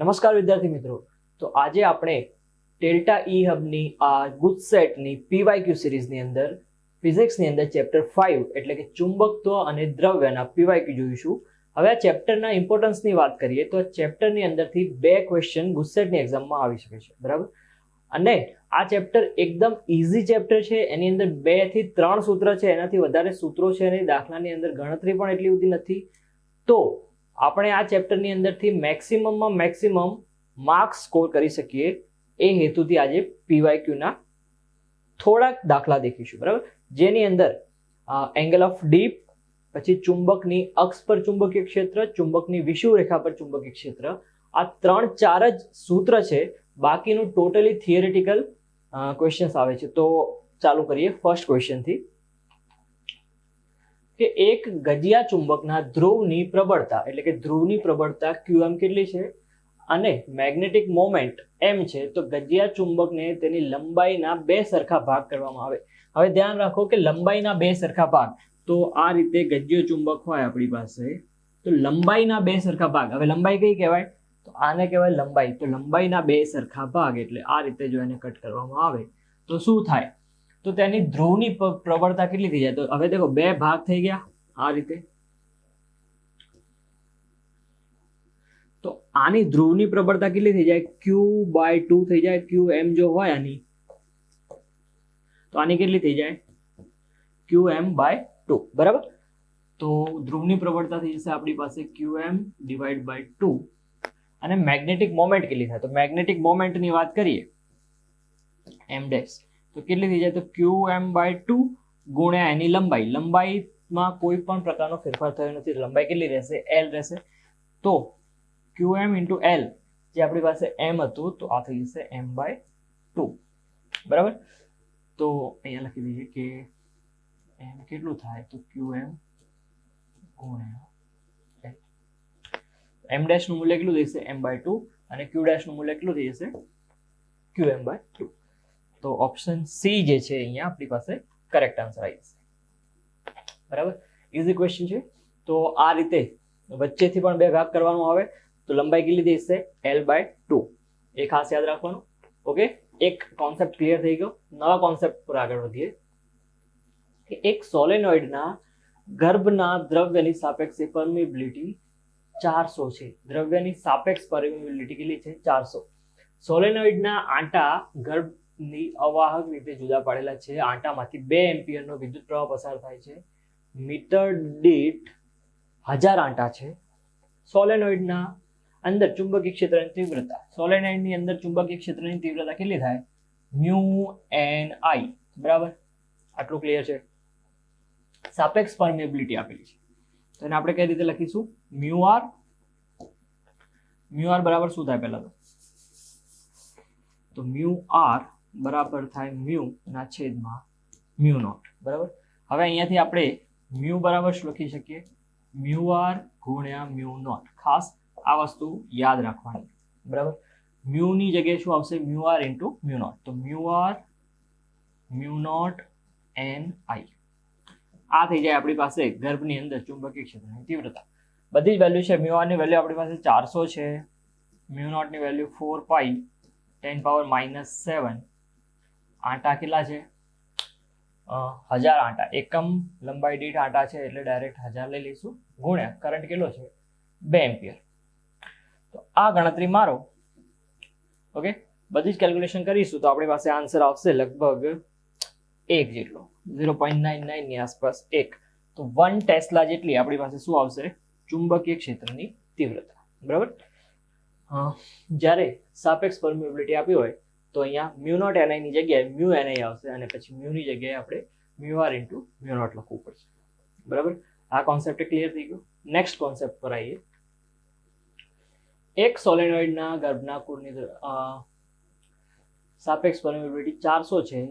નમસ્કાર વિદ્યાર્થી મિત્રો. તો આજે આપણે ડેલ્ટા ઈ હબની આ ગુજસેટની પીવાયક્યુ સિરીઝની અંદર, ફિઝિક્સની અંદર ચેપ્ટર ફાઇવ એટલે કે ચુંબકત્વ અને દ્રવ્યના પીવાયક્યુ જોઈશું. હવે આ ચેપ્ટરના ઇમ્પોર્ટન્સની વાત કરીએ તો ચેપ્ટરની અંદરથી બે ક્વેશ્ચન ગુજસેટની એક્ઝામમાં આવી શકે છે. બરાબર? અને આ ચેપ્ટર એકદમ ઇઝી ચેપ્ટર છે. એની અંદર બેથી ત્રણ સૂત્ર છે. એનાથી વધારે સૂત્રો છે અને દાખલાની અંદર ગણતરી પણ એટલી બધી નથી. તો આપણે આ ચેપ્ટરની અંદરથી મેક્સિમમમાં મેક્સિમમ માર્ક્સ સ્કોર કરી શકીએ. એ હેતુથી આજે પીવાયક્યુના થોડાક દાખલા દેખીશું, બરાબર? જેની અંદર એંગલ ઓફ ડીપ પછી ચુંબકની અક્ષ પર ચુંબકીય ક્ષેત્ર, ચુંબકની વિષુવરેખા પર ચુંબકીય ક્ષેત્ર. આ ત્રણ ચાર જ સૂત્ર છે. બાકીનું ટોટલી થિયરેટિકલ ક્વેશ્ચન્સ આવે છે. તો ચાલુ કરીએ ફર્સ્ટ ક્વેશ્ચનથી કે એક ગજિયા ચુંબકના ધ્રુવની પ્રબળતા, એટલે કે ધ્રુવની પ્રબળતા ક્યુએમ કેટલી છે? અને મેગ્નેટિક મોમેન્ટ એમ છે, તો ગજિયા ચુંબકને તેની લંબાઈના બે સરખા ભાગ કરવામાં આવે. હવે ધ્યાન રાખો કે લંબાઈના બે સરખા ભાગ. તો આ રીતે ગજ્યો ચુંબક હોય આપણી પાસે, તો લંબાઈના બે સરખા ભાગ. હવે લંબાઈ કઈ કહેવાય? તો આને કહેવાય લંબાઈ. તો લંબાઈના બે સરખા ભાગ, એટલે આ રીતે જો એને કટ કરવામાં આવે, તો શું થાય? તો તેની ધ્રુવની પ્રબળતા કેટલી થઈ જાય? તો હવે દેખો, બે ભાગ થઈ ગયા આ રીતે. તો આની ધ્રુવની પ્રબળતા કેટલી થઈ જાય? ક્યુ બાય ટુ થઈ જાય. ક્યુ એમ જો હોય આની, તો આની કેટલી થઈ જાય? ક્યુ એમ બાય ટુ બરાબર? તો ધ્રુવની પ્રબળતા થઈ જશે આપણી પાસે Q M divide by two અને મેગ્નેટિક મોમેન્ટ કેટલી થાય? તો મેગ્નેટિક મોમેન્ટની વાત કરીએ. એમ ડેશ તો કેટલી થઈ જાય? તો ક્યુ એમ બાય ટુ ગુણ્યા એની લંબાઈ. લંબાઈમાં કોઈ પણ પ્રકારનો ફેરફાર થયો નથી. લંબાઈ કેટલી રહેશે? એલ રહેશે. તો ક્યુ એમ ઇન્ટુ એલ જે આપણી પાસે એમ હતું, તો આ થઈ જશે એમ બાય ટુ બરાબર? તો અહીંયા લખી દઈએ કે એમ કેટલું થાય? તો ક્યુ એમ ગુણ્યા એમ ડેશનું મૂલ્ય કેટલું થઈ જશે? એમ બાય ટુ અને ક્યુ ડેશનું મૂલ્ય કેટલું થઈ જશે? ક્યુ એમ બાય ટુ તો ઓપ્શન સી જે છે અહીંયા આપણી પાસે કરેક્ટ આન્સર આવી જશે. બરાબર? ઇઝી ક્વેશ્ચન છે. તો આ રીતે વચ્ચેથી પણ બે ભાગ કરવાનો આવે. તો લંબાઈ કેટલી થઈ જશે? એલ બાય ટુ એ ખાસ યાદ રાખવાનું. ઓકે એક કોન્સેપ્ટ ક્લિયર થઈ ગયો. નવા કોન્સેપ્ટ પર આગળ વધીએ. એક સોલેનોઇડના ગર્ભના દ્રવ્યની સાપેક્ષે પરમિબિલિટી ચારસો છે. દ્રવ્યની સાપેક્ષ પરમિબિલિટી કેટલી છે? ચારસો. સોલેનોઇડના આંટા ગર્ભની અવાહક રીતે જુદા પાડેલા છે. આંટામાંથી બે એમ્પિયરનો વિદ્યુત પ્રવાહ પસાર થાય છે. મીટર દીઠ હજાર આંટા છે. સોલેનોઇડના અંદર ચુંબકીય ક્ષેત્રની તીવ્રતા. સોલેનોઇડની અંદર ચુંબકીય ક્ષેત્રની તીવ્રતા કેટલી થાય? Mu N I. બરાબર? આટલું ક્લિયર છે. સાપેક્ષ પરમેબિલિટી આપેલી છે. તો એને આપણે કઈ રીતે લખીશું? Mu R? મ્યુ આર બરાબર શું થાય પહેલા તો મ્યુ આર બરાબર થાય મ્યુ ના છેદમાં મ્યુ નોટ. બરાબર? હવે અહીંયાથી આપણે મ્યુ બરાબર શું લખી શકીએ? મ્યુ આર ગુણ્યા મ્યુ નોટ. ખાસ આ વસ્તુ યાદ રાખવાની. બરાબર? મ્યુની જગ્યાએ શું આવશે? Mu R into mu nought. તો mu R mu nought N I. આ થઈ જાય આપણી પાસે ગર્ભની અંદર ચુંબકીય ક્ષેત્રની તીવ્રતા. બધી જ વેલ્યુ છે. મ્યુ આરની વેલ્યુ આપણી પાસે ચારસો છે. Mu નોટની value four pi ten power minus seven. આંટા કેટલા છે? હજાર આંટા. એકમ લંબાઈ દીઠ આંટા છે એટલે ડાયરેક્ટ હજાર લઈ લઈશું. ગુણ્યા કરંટ કેટલો છે? બે એમ્પિયર તો આ ગણતરી મારો. ઓકે બધી જ કેલ્ક્યુલેશન કરીશું તો આપણી પાસે આન્સર આવશે લગભગ એક જેટલો. ઝીરો પોઈન્ટ નાઇન નાઇનની આસપાસ એક. તો વન ટેસ્લા જેટલી આપણી પાસે શું આવશે? ચુંબકીય ક્ષેત્રની તીવ્રતા. બરાબર? જ્યારે સાપેક્ષ પરમિબિલિટી આપી હોય તો અહીંયા મ્યુ નોટ એનઆઈની જગ્યાએ મ્યુ એનઆઈ આવશે અને પછી મ્યુની જગ્યાએ આપણે mu R into mu nought લખવું પડશે. બરાબર? આ કોન્સેપ્ટ ક્લિયર થઈ ગયો. નેક્સ્ટ કોન્સેપ્ટ પર આવીએ. એક સોલેનોઇડના ગર્ભના કુળની સાપેક્ષ પરમિબિલિટી ચારસો છે.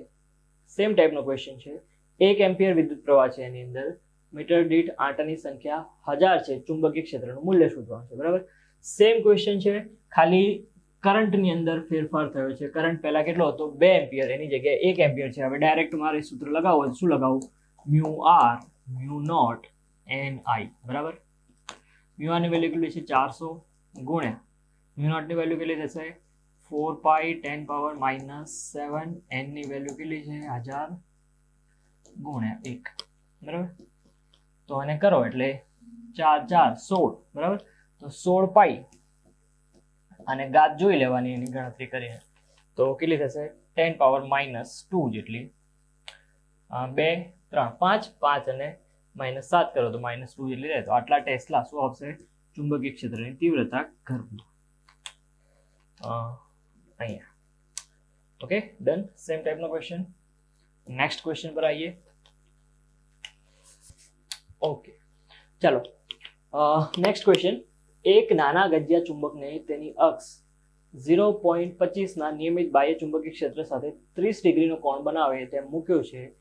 સેમ ટાઈપનો ક્વેશ્ચન છે. એક એમ્પિયર વિદ્યુત પ્રવાહ છે એની અંદર. મીટર દીઠ આંટાની સંખ્યા હજાર છે. ચુંબકીય ક્ષેત્રનું મૂલ્ય શોધવાનું છે. બરાબર? સેમ ક્વેશ્ચન છે. ખાલી કરંટની અંદર ફેરફાર થયો છે. કરંટ પહેલાં કેટલો હતો? બે એમ્પિયર. એની જગ્યાએ એક એમ્પિયર છે. હવે ડાયરેક્ટ મારે સૂત્ર લગાવો શું લગાવું? Mu R, mu nought, N I. બરાબર? મ્યુ આરની વેલ્યુ કેટલી છે? ચારસો ગુણ્યા. મ્યુ નોટની વેલ્યુ કેટલી થશે? Four pi ten power minus seven. એનની value કેટલી છે? હજાર ગુણ્યા એક. બરાબર? તો આને કરો એટલે ચાર ચાર, સોળ. બરાબર? તો સોળ પાઈ અને ગાત જોઈ લેવાની એની ગણતરી કરીને તો કેટલી થશે? ટેન પાવર માઇનસ ટુ જેટલી. બે, ત્રણ, પાંચ પાંચ અને માઇનસ સાત કરો તો માઇનસ ટુ જેટલી રહે. તો આટલા ટેસ્લા શું આવશે ચુંબકીય ક્ષેત્રની તીવ્રતા ઘરનું અહીંયા. ઓકે ડન સેમ ટાઈપનો ક્વેશ્ચન નેક્સ્ટ ક્વેશ્ચન પર આવીએ. ઓકે ચાલો. નેક્સ્ટ ક્વેશ્ચન એક નાના ગજિયા ચુંબકને તેની અક્ષ ઝીરો પોઈન્ટ પચીસના નિયમિત બાહ્ય ચુંબકીય ક્ષેત્ર સાથે ત્રીસ ડિગ્રીનો કોણ બનાવે તેમ મૂક્યો છે.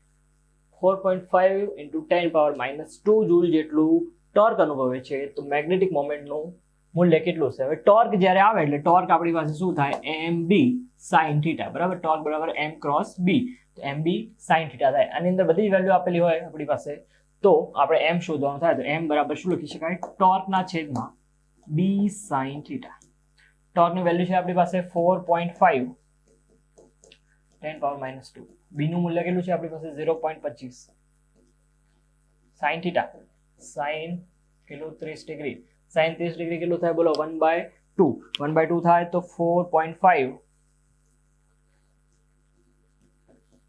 Four point five into ten power minus two joule જેટલું ટોર્ક અનુભવે છે. તો મેગ્નેટિક મોમેન્ટનું મૂલ્ય કેટલું છે? હવે ટોર્ક જ્યારે આવે એટલે ટોર્ક આપણી પાસે શું થાય? M B sine theta. બરાબર? ટોર્ક બરાબર એમ ક્રોસ બી. તો એમ બી સાઇન થીટા થાય. આની અંદર બધી વેલ્યુ આપેલી હોય આપણી પાસે. તો આપણે એમ શોધવાનું થાય તો એમ બરાબર શું લખી શકાય? ટોર્કના છેદમાં બી સાઇન થીટા ટોર્કની વેલ્યુ છે આપણી પાસે four point five ten power minus two બીનું મૂલ્ય કેટલું છે? આપણી પાસે ઝીરો પોઈન્ટ પચીસ. સાઇન થીટા સાઇન કેટલું? ત્રીસ ડિગ્રી. સાઇન ત્રીસ ડિગ્રી કેટલું થાય? બોલો one by two one by two થાય તો four point five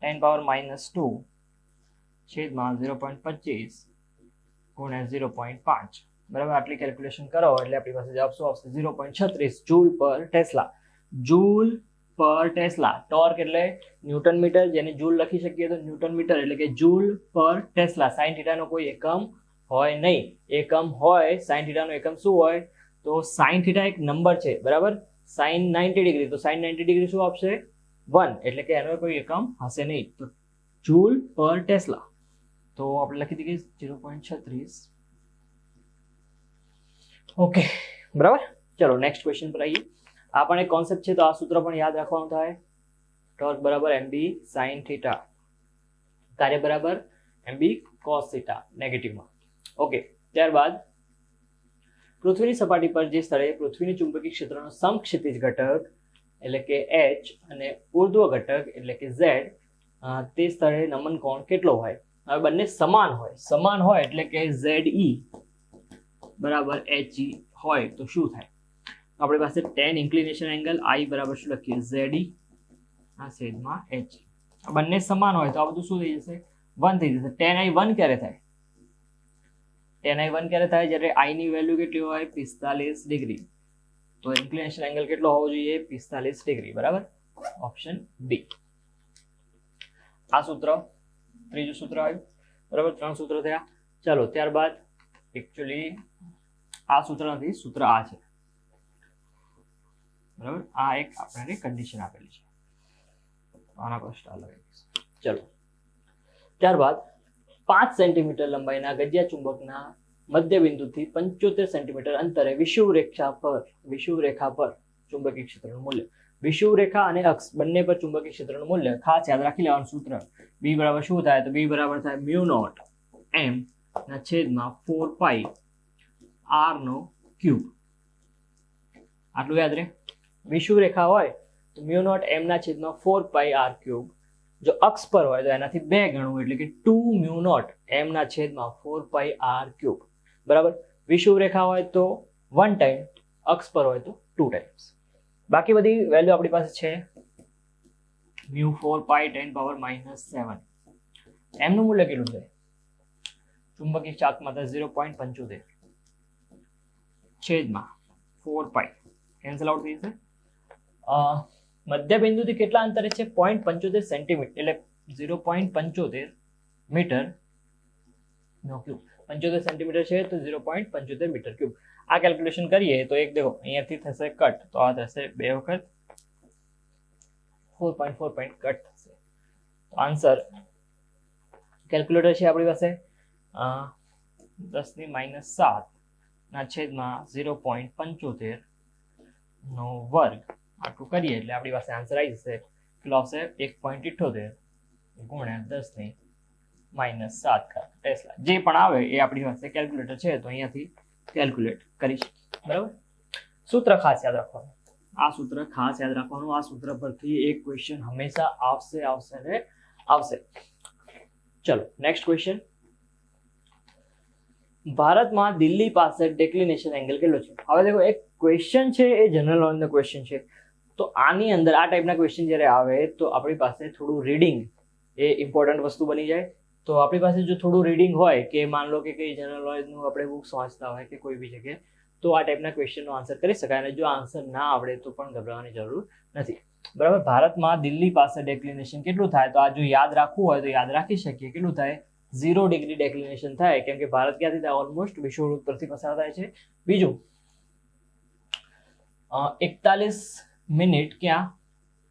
ten power minus two છેદમાં ઝીરો પોઈન્ટ પચીસ ગુણ્યા ઝીરો પોઈન્ટ પાંચ. બરાબર? આટલી કેલ્ક્યુલેશન કરો એટલે આપણી પાસે જવાબ શું આવશે? ઝીરો પોઈન્ટ છત્રીસ joule per tesla. Joule per tesla. Torque એટલે ન્યૂટન મીટર, જેને જૂલ લખી શકીએ તો ન્યૂટન મીટર એટલે કે જૂલ પર ટેસ્લા. સાઇન થીટાનો કોઈ એકમ હોય નહીં. એકમ હોય સાઇન થીટાનો એકમ શું હોય? તો સાઇન થીટા એક નંબર છે, બરાબર? Sine ninety degree. તો સાઇન નાઇન્ટી ડિગ્રી શું આપશે? વન. એટલે કે એનો કોઈ એકમ હશે નહીં. તો જૂલ પર ટેસ્લા. તો આપણે લખી દઈએ ઝીરો પોઈન્ટ છત્રીસ ઓકે બરાબર? ચલો નેક્સ્ટ ક્વેશ્ચન પર આવીએ આ પણ એક કોન્સેપ્ટ છે, તો આ સૂત્ર પણ યાદ રાખવાનું થાય. ટોર્ક બરાબર એમ બી સાઇન થીટા કાર્ય બરાબર એમ બી કોસ થીટા નેગેટિવમાં ઓકે ત્યારબાદ, પૃથ્વીની સપાટી પર જે સ્થળે પૃથ્વીની ચુંબકીય ક્ષેત્રનો સમક્ષિતિજ ઘટક, એટલે કે એચ અને ઉર્ધ્વ ઘટક, એટલે કે ઝેડ તે સ્થળે નમન કોણ કેટલો હોય? હવે બંને સમાન હોય. સમાન હોય એટલે કે ઝેડ ઈ બરાબર એચ ઈ હોય તો શું થાય? આપણી પાસે ટેન ઇન્ક્લિનેશન એંગલ આઈ બરાબર શું લખીએ? ઝેડી ઈ આ છેદમાં એચ આ બંને સમાન હોય તો આ બધું શું થઈ જશે? વન થઈ જશે. ટેન આઈ વન ક્યારે થાય? ટેન આઈ વન ક્યારે થાય? જ્યારે આઈ ની વેલ્યુ કેટલી હોય? પિસ્તાલીસ ડિગ્રી. તો ઇન્ક્લિનેશન એંગલ કેટલો હોવો જોઈએ? પિસ્તાલીસ ડિગ્રી. બરાબર? ઓપ્શન ડી આ સૂત્ર, ત્રીજું સૂત્ર આવ્યું. બરાબર? ત્રણ સૂત્ર થયા. ચાલો, ત્યારબાદ એકચ્યુઅલી આ સૂત્ર નથી, સૂત્ર આ છે. બરાબર? આ એક આપણને કન્ડિશન આપેલી છે. આના પર સ્ટાર ચલો. ત્યારબાદ પાંચ સેન્ટીમીટર લંબાઈના ગજિયા ચુંબકના મધ્ય બિંદુથી પંચોતેર સેન્ટીમીટર અંતરે વિષુવ રેખા પર વિષુવ રેખા પર ચુંબકીય ક્ષેત્રનું મૂલ્ય. વિષુવ રેખા અને અક્ષ બંને પર ચુંબકીય ક્ષેત્રનું મૂલ્ય. ખાસ યાદ રાખી લેવાનું સૂત્ર. બી બરાબર શું થાય તો બી બરાબર થાય મ્યુ નોટ એમ ના છેદમાં ફોર પાઈ આર નો ક્યુબ. આટલું યાદ રહે? વિષુવરેખા હોય તો મ્યુ નોટ એમ ના છેદમાં ફોર પાઈ આર ક્યુબ. જો અક્ષ પર હોય તો એનાથી બે ગણું, એટલે કે ટુ મ્યુ નોટ એમ ના છેદમાં ફોર પાઈ આર ક્યુબ. બરાબર? વિષુવરેખા હોય તો વન ટાઈમ, અક્ષ પર હોય તો ટુ ટાઈમ્સ. બાકી બધી વેલ્યુ આપણી પાસે છે? Mu four pi ten power minus seven. એમનું મૂલ્ય કેટલું છે? ચુંબકીય ચાકમાં ઝીરો પોઈન્ટ પંચોતેર. છેદમાં ફોર પાઈ કેન્સલ આઉટ થઈ જશે. મધ્ય બિંદુથી કેટલા અંતરે છે? પોઈન્ટ પંચોતેર સેન્ટીમીટર એટલે ઝીરો પોઈન્ટ પંચોતેર મીટર નો ક્યુબ પંચોતેર સેન્ટીમીટર છે તો ઝીરો પોઈન્ટ પંચોતેર મીટર ક્યુબ આ કેલ્ક્યુલેશન કરીએ તો એક દેખો, અહીંયાથી થશે કટ તો આ થશે બે વખત four point four point cut થશે. તો આન્સર કેલ્ક્યુલેટર છે આપણી પાસે? દસની માઇનસ સાત. ના છેદમાં ઝીરો પોઈન્ટ પંચોતેર નો વર્ગ. આટલું કરીએ એટલે આપણી પાસે આન્સર આવી જશે. કેટલો આવશે એક પોઈન્ટ ઇઠ્ઠોતેર ગુણ્યા દસની માઇનસ સાત ઘાત ટેસ્લા જે પણ આવે એ આપણી પાસે કેલ્ક્યુલેટર છે, તો અહીંયાથી કેલ્ક્યુલેટ કરી શકીએ બરાબર? સૂત્ર ખાસ યાદ રાખવાનું. આ સૂત્ર ખાસ યાદ રાખવાનું. આ સૂત્ર પરથી એક ક્વેશ્ચન હંમેશા આવશે આવશે ને આવશે. ચલો નેક્સ્ટ ક્વેશ્ચન ભારતમાં દિલ્હી પાસે ડેક્લિનેશન એંગલ કેટલો છે? હવે દેખો, એક ક્વેશ્ચન છે, એ જનરલ નોલેજનો ક્વેશ્ચન છે. તો આની અંદર, આ ટાઈપના ક્વેશ્ચન જ્યારે આવે, તો આપણી પાસે થોડું રીડિંગ એ ઇમ્પોર્ટન્ટ વસ્તુ બની જાય. તો આપણી પાસે જો થોડું રીડિંગ હોય, કે માન લો કે કઈ જનરલ નોલેજનું આપણે બુક્સ વાંચતા હોય કે કોઈ બી જગ્યાએ, તો આ ટાઈપના ક્વેશ્ચનનો આન્સર કરી શકાય. અને જો આન્સર ના આવડે, તો પણ ગભરાવાની જરૂર નથી. બરાબર? ભારતમાં દિલ્હી પાસે ડેક્લિનેશન કેટલું થાય? તો આ જો યાદ રાખવું હોય, તો યાદ રાખી શકીએ. કેટલું થાય? ઝીરો ડિગ્રી ડેક્લિનેશન થાય, કેમ કે ભારત ક્યાંથી થાય? ઓલમોસ્ટ વિષુવવૃત્ત પરથી પસાર થાય છે. બીજું એકતાલીસ મિનિટ ક્યાં?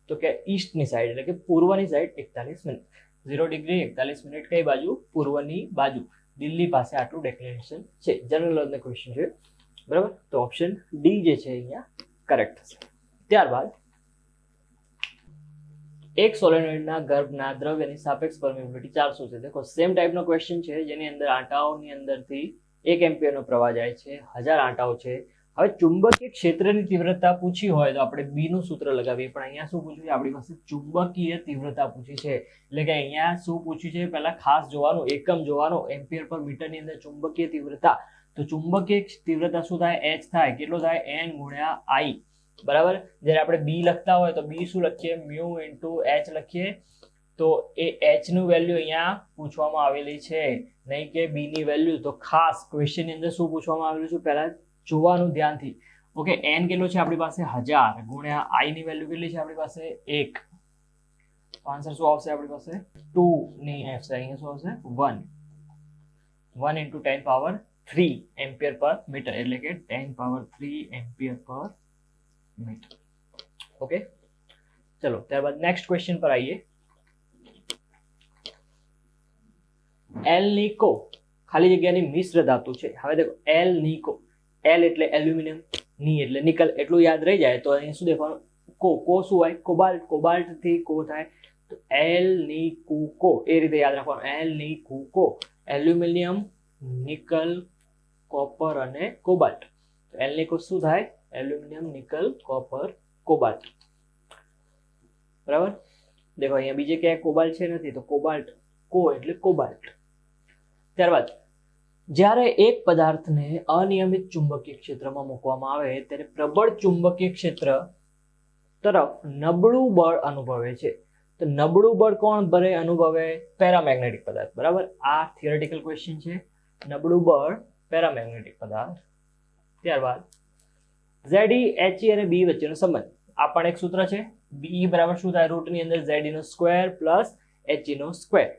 તો કે ઈસ્ટની સાઈડ, એટલે કે પૂર્વની સાઈડ એકતાલીસ મિનિટ. ઝીરો ડિગ્રી એકતાલીસ મિનિટ કઈ બાજુ? પૂર્વની બાજુ. દિલ્હી પાસે આટલું ડેક્લિનેશન છે. જનરલ નોલેજનો ક્વેશ્ચન છે. બરાબર? તો ઓપ્શન ડી જે છે અહીંયા કરેક્ટ થશે. ત્યારબાદ એક સોલેનોઇડના ગર્ભના દ્રવ્યની સાપેક્ષ પરમિએબિલિટી ચારસો છે. દેખો સેમ ટાઈપનો ક્વેશ્ચન છે, જેની અંદર આંટાઓની અંદરથી એક એમ્પિયરનો પ્રવાહ જાય છે, હજાર આંટાઓ છે. હવે ચુંબકીય ક્ષેત્રની તીવ્રતા પૂછી હોય તો આપણે બી નું સૂત્ર લગાવીએ, પણ અહીંયા શું પૂછ્યું છે? આપણી પાસે ચુંબકીય તીવ્રતા પૂછી છે. એટલે કે અહીંયા શું પૂછ્યું છે? પહેલા ખાસ જોવાનું, એકમ જોવાનું, એમ્પિયર પર મીટરની અંદર ચુંબકીય તીવ્રતા. તો ચુંબકીય તીવ્રતા શું થાય? એચ થાય. કેટલો થાય? એન ગુણ્યા આઈ બરાબર? જ્યારે આપણે બી લખતા હોય તો બી શું લખીએ? મ્યુ ઇન્ટુ એચ લખીએ. તો એ એચનું વેલ્યુ અહીંયા પૂછવામાં આવેલી છે. નહીં કે બી ની વેલ્યુ તો ખાસ ક્વેશ્ચનની અંદર શું પૂછવામાં આવેલું છે? પહેલાં જોવાનું ધ્યાનથી. ઓકે એન કેટલો છે આપણી પાસે? હજાર. ગુણ્યા આઈ ની વેલ્યુ કેટલી છે આપણી પાસે? એક. આન્સર શું આવશે આપણી પાસે? ટુ ની આવશે. અહીંયા શું આવશે? One one into ten power three ampere per metre એટલે કે ten power three ampere per metre okay ચલો ત્યારબાદ નેક્સ્ટ ક્વેશ્ચન પર આવીએ એલ નિકો ખાલી જગ્યાની મિશ્ર ધાતુ છે. હવે દેખો એલ નિકો એલ એટલે એલ્યુમિનિયમની એટલે નિકલ એટલું યાદ રહી જાય તો અહીં શું દેખવાનું? કો કો શું હોય? કોબાલ્ટ કોબાલ્ટથી કો થાય. તો એલની કુકો એ રીતે યાદ રાખવાનું. એલની કુકો એલ્યુમિનિયમ નિકલ કોપર અને કોબાલ્ટ એલ નિકો શું થાય? Aluminium, nickel, copper, cobalt. બરાબર? દેખો, અહીંયા બીજે ક્યાંય કોબાલ્ટ છે નથી, તો કોબાલ્ટ, કો એટલે કોબાલ્ટ. ત્યારબાદ, જ્યારે એક પદાર્થને અનિયમિત ચુંબકીય ક્ષેત્રમાં મૂકવામાં આવે, ત્યારે પ્રબળ ચુંબકીય ક્ષેત્ર તરફ નબળું બળ અનુભવે છે. તો નબળું બળ કોણ ભરે? અનુભવે પેરામેગ્નેટિક પદાર્થ. બરાબર? આ થિયોરેટિકલ ક્વેશ્ચન છે. નબળું બળ પેરામેગ્નેટિક પદાર્થ. ત્યારબાદ ઝેડી એચઈ અને બી વચ્ચેનો સંબંધ. આ પણ એક સૂત્ર છે. બી બરાબર શું થાય? રૂટની અંદર ઝેડી નો સ્ક્વેર પ્લસ એચ નો સ્ક્વેર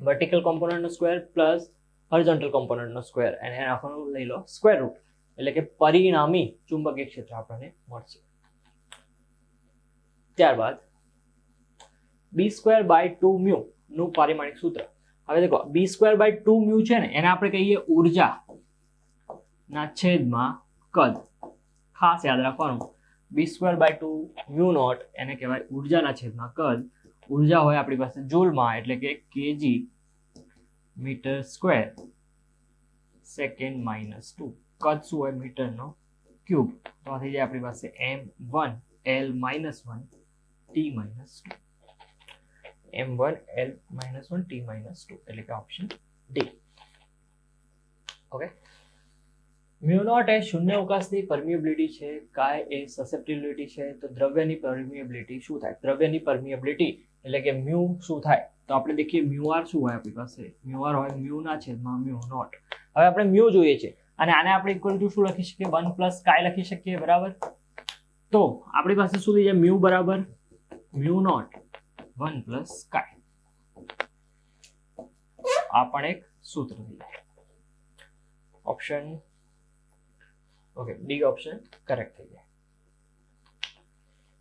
વર્ટિકલ કોમ્પોનન્ટ નો સ્ક્વેર પ્લસ હોરિઝોન્ટલ કોમ્પોનન્ટ નો સ્ક્વેર અને આખોનું લઈ લો સ્ક્વેર રૂટ એટલે કે પરિણામી ચુંબકીય ક્ષેત્ર આપણને મળશે. ત્યારબાદ B square by two mu નું પારિમાણિક સૂત્ર. હવે દેખો B square by two mu છે ને, એને આપણે કહીએ ઊર્જા ના છેદમાં કદ. ખાસ યાદ રાખવાનું. B square by two mu nought એને કહેવાય ઉર્જાના છેદમાં કદ. ઊર્જા હોય આપણી પાસે જૂલમાં, એટલે કે K G metre square second minus two કદ શું હોય? મીટરનો ક્યુબ. તો આ જાય આપણી પાસે M one L minus one T minus two M one L minus one T minus two એટલે કે option D okay mu nought એ શૂન્ય અવકાશની પરમિએબિલિટી છે કાય એ સસેપ્ટિબિલિટી છે, તો દ્રવ્યની પરમિએબિલિટી શું થાય? દ્રવ્યની પરમિએબિલિટી એટલે કે મ્યુ શું થાય? તો આપણે દેખીએ મ્યુ આર શું હોય આપણી પાસે? મ્યુ આર હોય મ્યુ ના છેદમાં મ્યુ નોટ. હવે આપણે મ્યુ જોઈએ છે. અને આને આપણે ઇક્વલ ટુ શું લખી શકીએ? વન પ્લસ કાય લખી શકીએ, બરાબર? તો આપણી પાસે શું થઈ જાય? મ્યુ બરાબર? Mu naught. વન પ્લસ કાય આ પણ એક સૂત્ર થઈ જાય. Option okay B option correct થઈ જાય.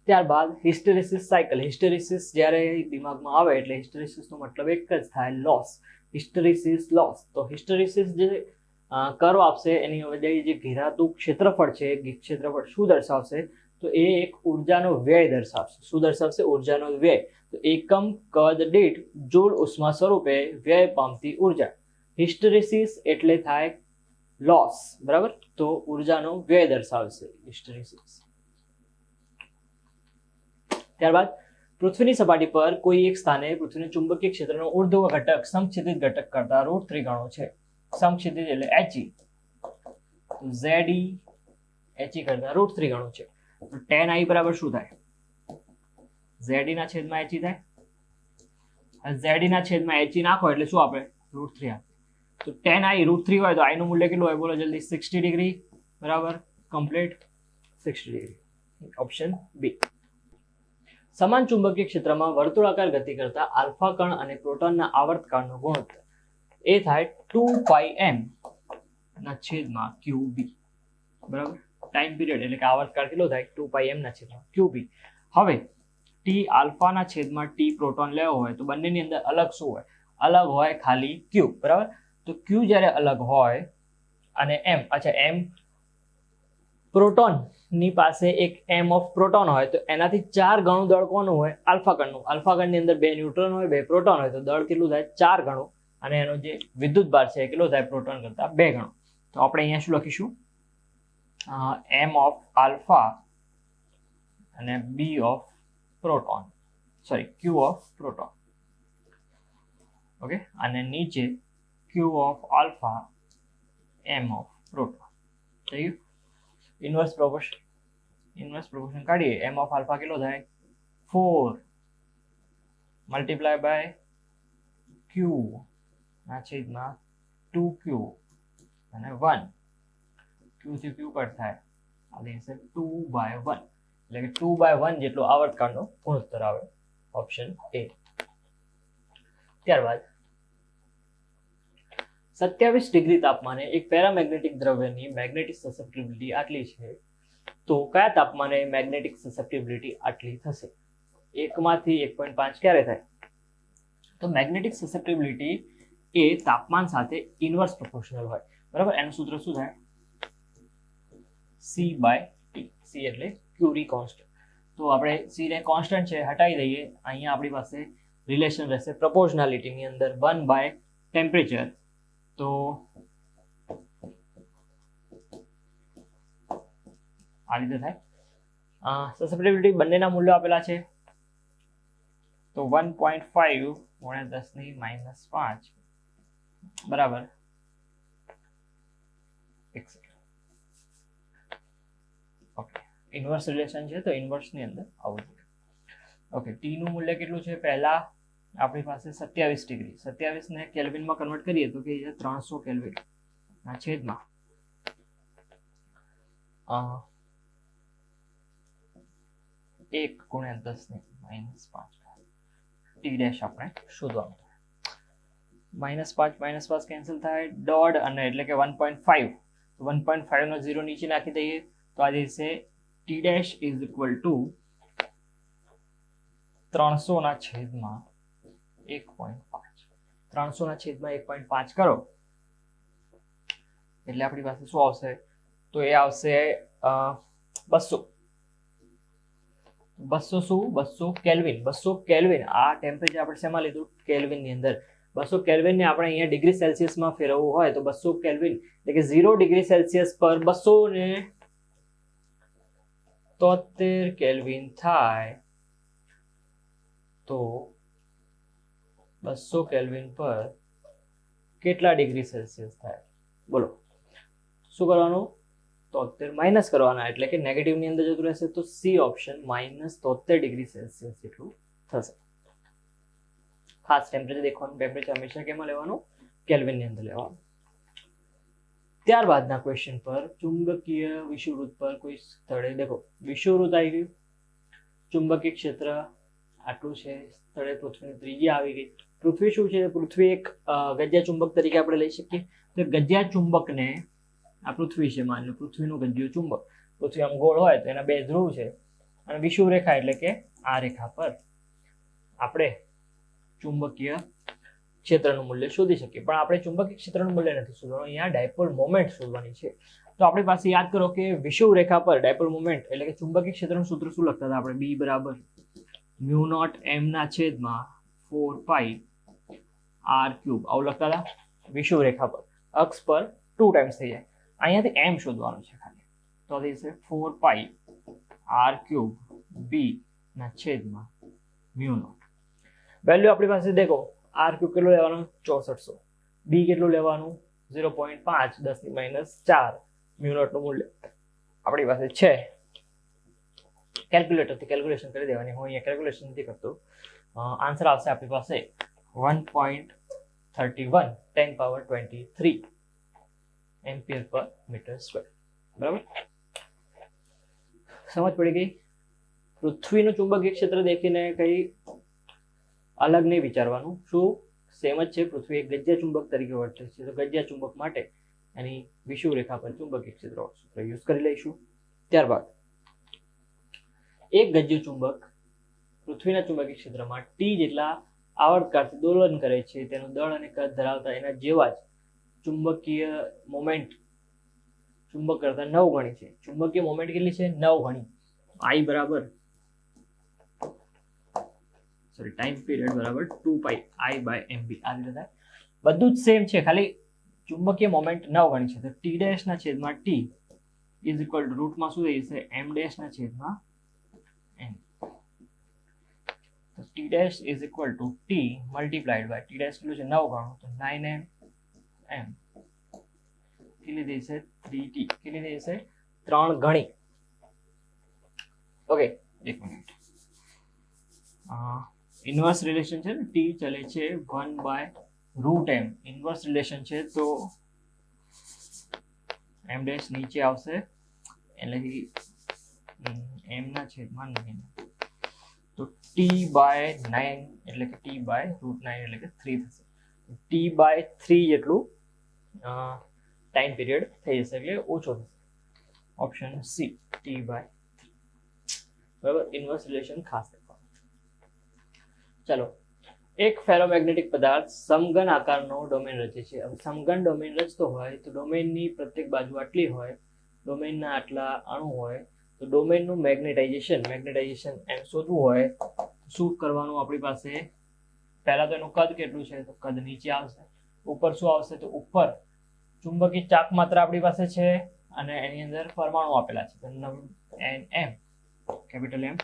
ત્યારબાદ હિસ્ટેરિસિસ સાયકલ હિસ્ટેરિસિસ જ્યારે દિમાગમાં આવે એટલે હિસ્ટેરિસિસનો મતલબ એક જ થાય લોસ હિસ્ટેરિસિસ લોસ તો હિસ્ટેરિસિસ જે કર્વ આપશે, એની હવે જે ઘેરાતું ક્ષેત્રફળ છે ક્ષેત્રફળ શું દર્શાવશે? તો એ એક ઉર્જાનો વ્યય દર્શાવશે. શું દર્શાવશે? ઉર્જાનો વ્યય. તો એકમ કદ દીઠ જોડ ઉષ્મા સ્વરૂપે વ્યય પામતી ઊર્જા. હિસ્ટેરિસિસ એટલે થાય લોસ, બરાબર? તો ઉર્જાનો વ્યય દર્શાવશે હિસ્ટેરેસિસ ત્યારબાદ, પૃથ્વીની સપાટી પર કોઈ એક સ્થાને પૃથ્વીનું ચુંબકીય ક્ષેત્રનો ઉર્ધ્વ ઘટક સમક્ષિતિજ ઘટક કરતા રૂટ ત્રિગણો છે. સમક્ષિતિજ એટલે H E Z D H E કરતા રૂટ ત્રિગણો છે. ટેન આઈ બરાબર શું થાય? ઝેડી ના છેદમાં એચઈ થાય? ઝેડી ના છેદમાં એચઈ નાખો એટલે શું આપણે રૂટ થ્રી આવે તો ટેન આઈ રૂટ થ્રી હોય તો આઈનું મૂલ્ય કેટલું હોય? બોલો જલ્દી. સિક્સટી ડિગ્રી બરાબર? Complete sixty degree option B સમાન ચુંબકીય ક્ષેત્રમાં વર્તુળાકાર ગતિ કરતા આલ્ફા કણ અને પ્રોટોનના આવર્તકાળનો ગુણોત્તર. એ થાય ટુ પાઈ એમ ના છેદમાં ક્યુ બી બરાબર? ટાઈમ પીરિયડ એટલે કે આવર્તકાળ કેટલો થાય? ટુ પાઈ એમ ના છેદમાં ક્યુ બી હવે ટી આલ્ફાના છેદમાં ટી પ્રોટોન લેવો હોય તો બંનેની અંદર અલગ શું હોય? અલગ હોય ખાલી ક્યુ બરાબર? તો ક્યુ જ્યારે અલગ હોય અને એમ અચ્છા એમ પ્રોટોનની પાસે એક એમ ઓફ પ્રોટોન હોય તો એનાથી ચાર ગણું દળ કોનું હોય? આલ્ફા કણનું અંદર બે ન્યુટ્રોન હોય, બે પ્રોટોન હોય, તો દળ કેટલું થાય? ચાર ગણું. અને એનો જે વિદ્યુત ભાર છે એ કેટલો થાય? પ્રોટોન કરતા બે ગણો. તો આપણે અહીંયા શું લખીશું? એમ ઓફ આલ્ફા અને B of proton. Sorry Q of proton. Okay અને નીચે Q of alpha M of proton થઈ ગયું. ઇન્વર્સ પ્રોપોર્શન ઇન્વર્સ પ્રોપોર્શન કાઢીએ. એમ ઓફ આલ્ફા કેટલો થાય? ફોર મલ્ટીપ્લાય બાય ક્યુ ના છેદમાં ટુ ક્યુ અને વન ક્યુ થી ક્યુ કટ થાય. આ છે ટુ બાય વન એટલે કે ટુ બાય વન જેટલો આવર્તકાળનો ગુણોત્તર આવે. ઓપ્શન એ ત્યારબાદ સત્યાવીસ ડિગ્રી તાપમાને એક પેરામેગ્નેટિક દ્રવ્યની મેગ્નેટિક સસેપ્ટિબિલિટી આટલી છે, તો કયા તાપમાને મેગ્નેટિક સસેપ્ટિબિલિટી આટલી થશે? એકમાંથી એક પોઈન્ટ પાંચ ક્યારે થાય? તો મેગ્નેટિક સસેપ્ટિબિલિટી એ તાપમાન સાથે ઇન્વર્સ પ્રોપોર્શનલ હોય. બરાબર? એનું સૂત્ર શું થાય? સી બાય ટી સી એટલે ક્યુરી કોન્સ્ટન્ટ. તો આપણે સી ને કોન્સ્ટન્ટ છે હટાવી દઈએ. અહીંયા આપણી પાસે રિલેશન રહેશે પ્રપોર્શનાલિટીની અંદર વન બાય ટેમ્પરેચર તો આ રીતે થાય. સસેપ્ટેબિલિટી બંનેના મૂલ્યો આપેલા છે. તો વન પોઈન્ટ ફાઈવ ગુણ્યા દસની માઇનસ પાંચ. બરાબર. ઓકે ઇન્વર્સ રિલેશન છે તો ઇન્વર્સની અંદર આવું જોઈએ ઓકે ટીનું મૂલ્ય કેટલું છે? પહેલા આપણી પાસે સત્યાવીસ ડિગ્રી. સત્યાવીસને કેલ્વિનમાં કન્વર્ટ કરીએ તો કે ત્રણસો કેલ્વિન. ના છેદમાં. એક ગુણ્યા દસ ને માઇનસ પાંચ. ટી ડેશ આપણે શોધવાનું માઇનસ પાંચ માઇનસ પાંચ કેન્સલ થાય. દોઢ અને એટલે કે one point five one point ફાઈવનો zero નીચે નાખી દઈએ તો આ જશે T dash is equal to ત્રણસોના છેદમાં એક પોઈન્ટ પાંચ. ત્રણસોના છેદમાં એક પોઈન્ટ પાંચ કરો. એટલે આપણી પાસે શું આવશે? તો એ આવશે બસો. બસો શું? બસો કેલ્વિન. બસો કેલ્વિન. આ ટેમ્પરેચર આપણે શેમાં લીધું? કેલ્વિનની અંદર. બસો કેલ્વિનને આપણે અહીંયા ડિગ્રી સેલ્સિયસમાં ફેરવવું હોય તો બસો કેલ્વિન, એટલે કે ઝીરો ડિગ્રી સેલ્સિયસ પર બસો ને તોતેર કેલ્વિન થાય તો બસો કેલ્વિન પર કેટલા ડિગ્રી સેલ્સિયસ થાય? બોલો. શું કરવાનું? તોતેર માઇનસ કરવાના, એટલે કે નેગેટિવની અંદર જતું રહેશે તો સી ઓપ્શન માઇનસ તોતેર ડિગ્રી સેલ્સિયસ જેટલું થશે. ખાસ ટેમ્પરેચર દેખવાનું ટેમ્પરેચર હંમેશા કેમાં લેવાનું? કેલ્વિનની અંદર લેવાનું. ત્યારબાદના ક્વેશ્ચન પર ચુંબકીય વિષુવવૃત્ત પર કોઈ સ્થળે, દેખો, વિષુવવૃત્ત આવી ગયું. ચુંબકીય ક્ષેત્ર આટલું છે, સ્થળે પૃથ્વીની ત્રીજી આવી ગઈ. પૃથ્વી શું છે? પૃથ્વી એક ગજ્યા ચુંબક તરીકે આપણે લઈ શકીએ. તો ગજ્યા ચુંબકને આ પૃથ્વી છે માની લો પૃથ્વીનું ગજ્યું ચુંબક. પૃથ્વી આમ ગોળ હોય તો એના બે ધ્રુવ છે અને વિષુવ રેખા એટલે કે આ રેખા પર આપણે ચુંબકીય ક્ષેત્રનું મૂલ્ય શોધી શકીએ. પણ આપણે ચુંબકીય ક્ષેત્રનું મૂલ્ય નથી શોધવાનું. અહીંયા ડાયપોલ મોમેન્ટ શોધવાની છે. તો આપણી પાસે યાદ કરો કે વિષુવ રેખા પર ડાયપોલ મોમેન્ટ એટલે કે ચુંબકીય ક્ષેત્રનું સૂત્ર શું લખતા હતા આપણે? બી બરાબર મ્યુ નોટ એમના છેદમાં ફોર પાઈ આર ક્યુબ આવું લખતા હતા વિષુવ રેખા પર. અક્ષ પર ટુ ટાઈમ્સ થઈ જાય. અહીંયાથી એમ શોધવાનું છે ખાલી. તો થશે four pi R cube B ના છેદમાં મ્યુ નોટ વેલ્યુ આપણી પાસે દેખો આર ક્યુબ કેટલું લેવાનું? ચોસઠસો. બી કેટલું લેવાનું? ઝીરો પોઈન્ટ પાંચ દસની માઇનસ ચાર. મ્યુ નોટનું મૂલ્ય. આપણી પાસે છે. કેલ્ક્યુલેટરથી કેલ્ક્યુલેશન કરી દેવાની. હું અહીંયા કેલ્ક્યુલેશન નથી કરતો. આન્સર આવશે આપણી પાસે one point thirty one ten power twenty three પર મીટર સ્ક્વેર બરાબર? સમજ પડી ગઈ? પૃથ્વીનું ચુંબકીય ક્ષેત્ર દેખીને કંઈ અલગ નહીં વિચારવાનું. શું? સેમ જ છે, પૃથ્વી એક ગજ્યા ચુંબક તરીકે વર્તે છે. તો ગજ્યા ચુંબક માટે એની વિષુવરેખા પર ચુંબકીય ક્ષેત્ર સૂત્ર યુઝ કરી લઈશું. ત્યારબાદ, એક ગજ્ય ચુંબક પૃથ્વીના ચુંબકીય ક્ષેત્રમાં ટી જેટલા આવર્તકાળથી દોલન કરે છે, તેનું દળ અને કદ ધરાવતા એના જેવા જ ચુંબકીય મોમેન્ટ ચુંબક કરતા નવ ગણી છે. ચુંબકીય મોમેન્ટ કેટલી છે? નવ ગણી. આઈ બરાબર સોરી ટાઈમ પીરિયડ બરાબર two pi I by M B આ રીતે થાય. બધું જ સેમ છે, ખાલી ચુંબકીય મોમેન્ટ નવ ગણી છે. તો ટી ડેશના છેદમાં ટી ઇઝ ઇક્વલ રૂટમાં શું થઈ જશે એમ ડેશના છેદમાં એમ તો T dash is equal to T multiplied by T dash કેટલું છે નવ ગણું તો નાઇન એમ એમ કેટલી થઈ છે થ્રી ટી કેટલી થઈ છે ત્રણ ગણી ઓકે એક મિનિટ ઇન્વર્સ રિલેશન છે ને ટી ચલે છે one by root M inverse relation છે તો એમ ડેશ નીચે આવશે એટલે કે એમ ના છેદમાં નાઇન તો ટી બાય નાઇન એટલે કે ટી બાય રૂટ નાઇન એટલે કે થ્રી થશે. ટી બાય થ્રી જેટલું ટાઈમ પીરિયડ થઈ જશે એટલે ઓછો થશે. ઓપ્શન સી ટી બાય બરાબર? ઇન્વર્સ રિલેશન ખાસ ચાલો, એક ફેરોમેગ્નેટિક પદાર્થ સમઘન આકારનો ડોમેન રચે છે. હવે સમઘન ડોમેન રચતો હોય તો ડોમેનની પ્રત્યેક બાજુ આટલી હોય ડોમેનના આટલા અણુ હોય તો ડોમેનનું મેગ્નેટાઇઝેશન મેગ્નેટાઇઝેશન એમ શોધવું હોય શું કરવાનું આપણી પાસે? પહેલા તો એનું કદ કેટલું છે? તો કદ નીચે આવશે. ઉપર શું આવશે? તો ઉપર ચુંબકી ચાક માત્ર આપણી પાસે છે અને એની અંદર પરમાણુ આપેલા છે. N M, capital M.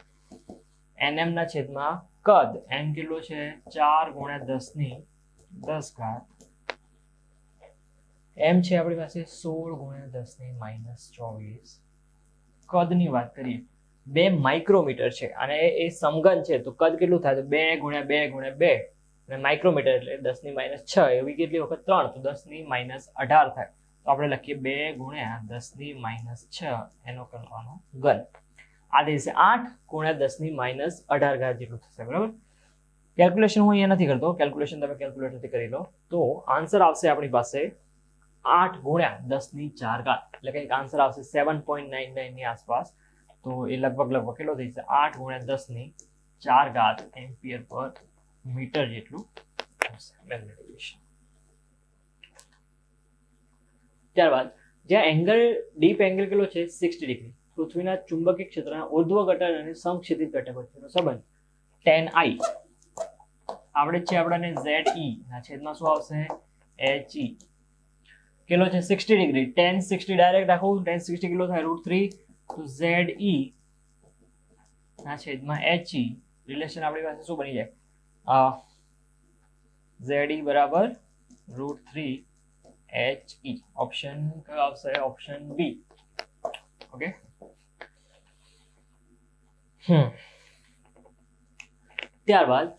N M ના છેદમાં કદ. એમ કેટલું છે? ચાર ગુણ્યા દસની દસ ઘાત. એમ છે આપણી પાસે સોળ ગુણ્યા દસની માઇનસ ચોવીસ. કદની વાત કરીએ, બે માઇક્રોમીટર છે અને એ સમઘન છે. તો કદ કેટલું થાય? તો બે ગુણ્યા બે ગુણ્યા બે. અને માઇક્રોમીટર એટલે દસની માઇનસ છ, એવી કેટલી વખત? ત્રણ. તો દસની માઇનસ અઢાર થાય. તો આપણે લખીએ બે ગુણ્યા દસની માઇનસ છ, એનો કરવાનો ઘન. આ દિવસે આઠ ગુણ્યા દસની માઇનસ અઢાર ઘાત જેટલું થશે, બરાબર? કેલ્ક્યુલેશન હું અહીંયા નથી કરતો. કેલ્ક્યુલેશન તમે કેલ્ક્યુલેટરથી કરી લો. તો આન્સર આવશે આપણી પાસે આઠ ગુણ્યા દસની ચાર ઘાત. એટલે કંઈક આન્સર આવશે સેવન પોઈન્ટ નાઇન નાઇનની આસપાસ. તો એ લગભગ લગભગ કેટલો થઈ જશે? આઠ ગુણ્યા દસની ચાર ઘાત એમ્પિયર પર મીટર જેટલું થશે ત્યારબાદ, જ્યાં એંગલ ડીપ એંગલ કેટલો છે? સિક્સટી ડિગ્રી પૃથ્વીના ચુંબકીય ક્ષેત્રના ઉર્ધ્વ ઘટક અને સમક્ષિતિજ ઘટક વચ્ચેનો સંબંધ. ટેન આઈ આપણે છે આપણને ઝેડ ઈ ના છેદમાં શું આવશે? એચ ઈ કેટલો છે sixty degree tan sixty direct રાખું ટેન સિક્સટી કિલો થાય રૂટ થ્રી તો ઝેડ ઈ ના છેદમાં એચ ઈ રિલેશન આપણી પાસે શું બની જાય? ઝેડ ઈ બરાબર root three H E option કયો આવશે? Option B okay hmm. ત્યારબાદ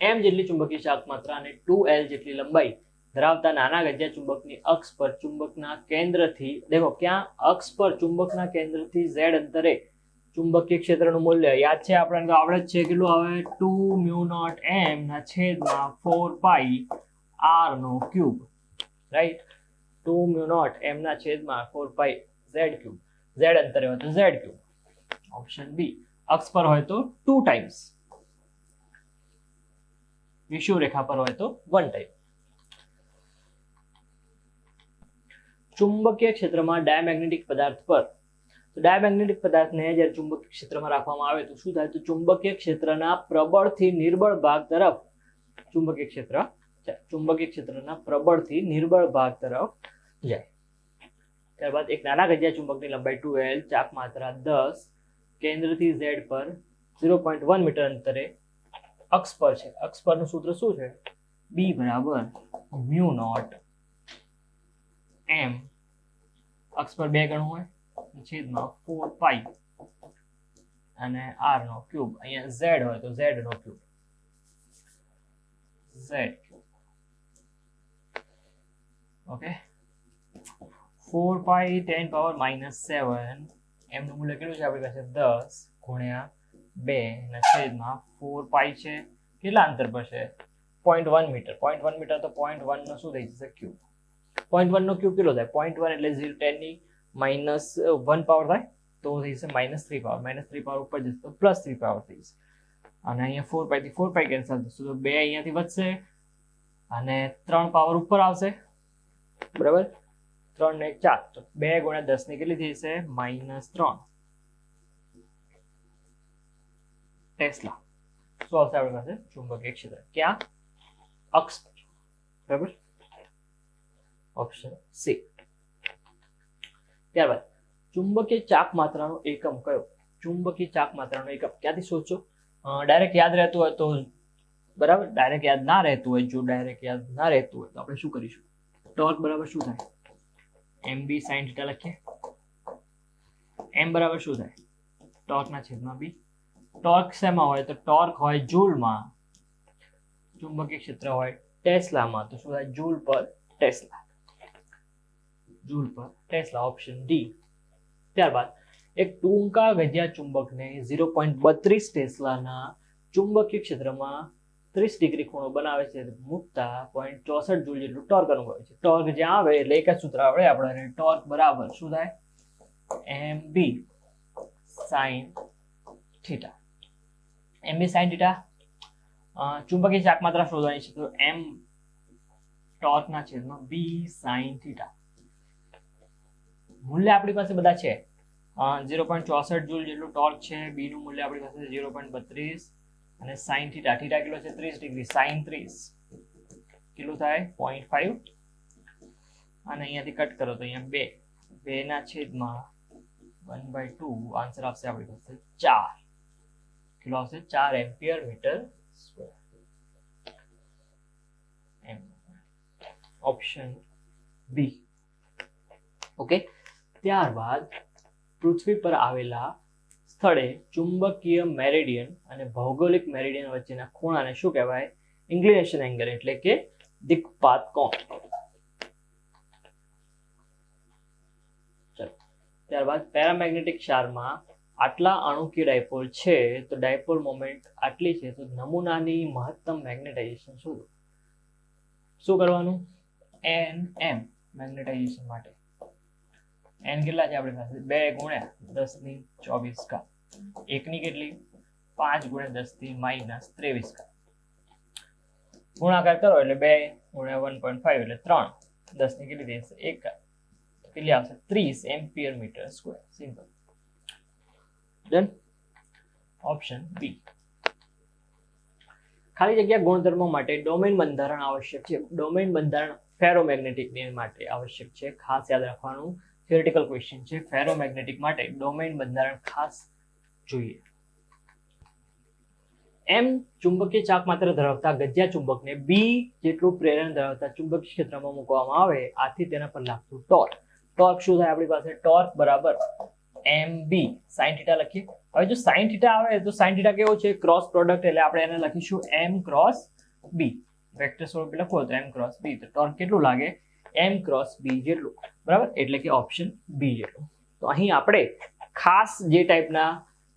એમ જેટલી ચુંબકીય શાક માત્રા અને ટુ એલ જેટલી લંબાઈ ધરાવતા નાના ગજ્યા ચુંબકની અક્ષ પર ચુંબકના કેન્દ્રથી, દેખો ક્યાં અક્ષ પર ચુંબકના કેન્દ્રથી ઝેડ અંતરે ચુંબકીય ક્ષેત્રનું મૂલ્ય? યાદ છે આપણને તો આવડે જ છે કેટલું? આવે ટુ મ્યુ નોટ એમ ના છેદમાં ફોર પાઈ આર નો cube, right? Two mu naught M ના છેદમાં four pi Z cube. Z અંતરે હોય તો ઝેડ ક્યુબ. ઓપ્શન બી, અક્ષ પર હોય તો ટુ ટાઈમ્સ. વિષુવ રેખા પર હોય તો વન ટાઈમ. ચુંબકીય ક્ષેત્રમાં ડાયમેગ્નેટિક પદાર્થ પર. તો ડાયમેગ્નેટિક પદાર્થને જ્યારે ચુંબકીય ક્ષેત્રમાં રાખવામાં આવે તો શું થાય? તો ચુંબકીય ક્ષેત્રના પ્રબળથી નિર્બળ ભાગ તરફ ચુંબકીય ક્ષેત્ર ચુંબકીય ક્ષેત્રના પ્રબળથી નિર્બળ ભાગ તરફ જાય. ત્યારબાદ એક નાના ગજિયા ચુંબકની લંબાઈ ટુ એલ ચાક માત્રા દસ, કેન્દ્રથી ઝેડ પર ઝીરો પોઈન્ટ વન મીટર અંતરે અક્ષ પર છે. અક્ષ પરનું સૂત્ર શું છે? બી બરાબર મ્યુ નોટ એમ અક્ષ પર બે ગણું હોય છેદમાં ફોર પાઈ અને આર નો ક્યુબ અહીંયા ઝેડ હોય તો ઝેડ નો cube Z okay four pi ten power minus seven એમનું મૂલ્ય કેટલું છે? આપણી પાસે દસ ગુણ્યા બે. અને છેદમાં ફોર પાઈ છે. કેટલા અંતર પર છે? Point one metre point one metre તો પોઈન્ટ વનનો શું થઈ જશે? ક્યુબ પોઈન્ટ વનનો ક્યુબ કેટલો થાય? પોઈન્ટ વન એટલે ઝીરો ટેનની માઇનસ વન પાવર થાય? તો થઈ જશે? Minus three power minus three power ઉપર જશે. તો પ્લસ થ્રી પાવર થઈ જશે. અને અહીંયા ફોર પાઈથી ફોર પાઈ કેન્સલ થશે. તો બે અહીંયાથી વધશે અને ત્રણ પાવર ઉપર આવશે. બરાબર? ત્રણ ને ચાર. તો બે ગુણ્યા દસની કેટલી થઈ જશે? માઇનસ ત્રણ. ટેસ્લા. શું આવશે આપણી પાસે? ચુંબકીય ક્ષેત્ર. ક્યાં? અક્ષ બરાબર? ઓપ્શન સી ત્યારબાદ, ચુંબકીય ચાપ માત્રાનો એકમ કયો? ચુંબકીય ચાપ માત્રાનો એકમ. ક્યાંથી સોચો ડાયરેક્ટ યાદ રહેતું હોય તો બરાબર? ડાયરેક્ટ યાદ ના રહેતું હોય, જો ડાયરેક્ટ યાદ ના રહેતું હોય તો આપણે શું કરીશું? ટોર્ક બરાબર શું થાય? એમ બી સાઈન થીટા લખીએ. એમ બરાબર શું થાય? ટોર્કના છેદમાં બી ટોર્ક શેમાં હોય? તો ટોર્ક હોય જૂલમાં. ચુંબકીય ક્ષેત્ર હોય ટેસ્લામાં. તો શું થાય? Joule per tesla. Joule per tesla option D ત્યારબાદ, એક ટૂંકા ગજિયા ચુંબકને ઝીરો પોઈન્ટ બત્રીસ ટેસ્લાના ચુંબકીય ક્ષેત્રમાં ત્રીસ ડિગ્રી ખૂણો બનાવે છે. મૂકતા પોઈન્ટ ચોસઠ જૂલ જેટલું ટોર્ક અનુભવે છે. ટોર્ક જ્યાં આવે એટલે એક જ સૂત્ર આવડે, આપણે ટોર્ક બરાબર શું થાય? M B sine theta. M B sine theta? ચુંબકીય ચાક માત્રા શોધવાની છે તો એમ ટોર્કના છેદમાં બી સાઈન થીટા. મૂલ્ય આપણી પાસે બધા છે. ઝીરો પોઈન્ટ ચોસઠ જૂલ જેટલું ટોર્ક છે બી નું મૂલ્ય આપણી પાસે ઝીરો પોઈન્ટ બત્રીસ અને સાઈન થીટા થીટા કેટલો છે ત્રીસ ડિગ્રી સાઈન ત્રીસ કેટલું થાય પોઈન્ટ ફાઈવ અને અહીંયાથી કટ કરો તો અહીંયા બે બે ના છેદમાં વન બાય ટુ આન્સર આવશે આપણી પાસે ચાર કેટલો આવશે ચાર ampere metre square option B okay ત્યારબાદ પૃથ્વી પર આવેલા સ્થળે ચુંબકીય મેરેડિયન અને ભૌગોલિક મેરેડિયન વચ્ચેના ખૂણાને શું કહેવાય? ઇન્ક્લિનેશન એંગલ એટલે કે દિક્પાત કોણ? ત્યારબાદ પેરામેગ્નેટિક ક્ષારમાં આટલા અણુકીય ડાયપોલ છે, તો ડાયપોલ મોમેન્ટ આટલી છે, તો નમૂનાની મહત્તમ મેગ્નેટાઇઝેશન શું? શું કરવાનું? એન એમ મેગ્નેટાઇઝેશન માટે. એન કેટલા છે આપણી પાસે? બે ગુણ્યા દસની ચોવીસ કા. એકની કેટલી? પાંચ ગુણ્યા દસથી માઇનસ ત્રેવીસ કા. ગુણાકાર કરો એટલે બે ગુણ્યા વન પોઈન્ટ ફાઈવ એટલે ત્રણ. દસની કેટલી થશે? એક કા. કેટલી આવશે? ત્રીસ ampere metre square. Simple done option B ખાલી જગ્યા ગુણધર્મો માટે ડોમેન બંધારણ આવશ્યક છે. ડોમેન બંધારણ ફેરોમેગ્નેટિક માટે આવશ્યક છે. ખાસ યાદ રાખવાનું. થિયોરિટિકલ ક્વેશ્ચન છે, ફેરોમેગ્નેટિક માટે ડોમેન બંધારણ ખાસ જોઈએ. એમ ચુંબકીય ચાક માત્ર ધરાવતા ગજ્યા ચુંબકને બી જેટલું પ્રેરણ ધરાવતા ચુંબકીય ક્ષેત્રમાં મૂકવામાં આવે, આથી તેના પર લાગતું ટોર્ક. ટોર્ક શું થાય? આપણી પાસે ટોર્ક બરાબર એમ બી. સાઈન થીટા લખીએ. હવે જો સાઈન થીટા આવે, તો સાઈન થીટા કેવો છે? ક્રોસ પ્રોડક્ટ એટલે આપણે એને લખીશું એમ ક્રોસ બી. વેક્ટર સ્વરૂપે લખો તો એમ ક્રોસ બી. તો ટોર્ક કેટલું લાગે? એમ ક્રોસ બી જેટલું. બરાબર? એટલે કે ઓપ્શન બી જેટલું. તો અહીં આપણે ખાસ જે ટાઈપના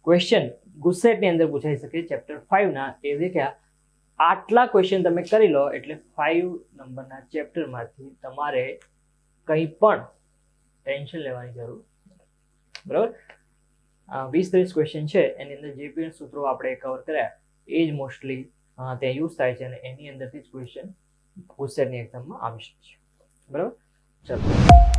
ક્વેશ્ચન ગુસ્સેટની અંદર પૂછાઈ શકે ચેપ્ટર ફાઇવના એ દેખ્યા આટલા ક્વેશ્ચન તમે કરી લો, એટલે ફાઇવ નંબરના ચેપ્ટરમાંથી તમારે કંઈ પણ ટેન્શન લેવાની જરૂર. બરાબર? વીસ ત્રીસ ક્વેશ્ચન છે, એની અંદર જે પણ સૂત્રો આપણે કવર કર્યા, એ જ મોસ્ટલી ત્યાં યુઝ થાય છે અને એની અંદરથી જ ક્વેશ્ચન ગુસ્સેટની એક્ઝામમાં આવી શકે છે. બરાબર? ચલો.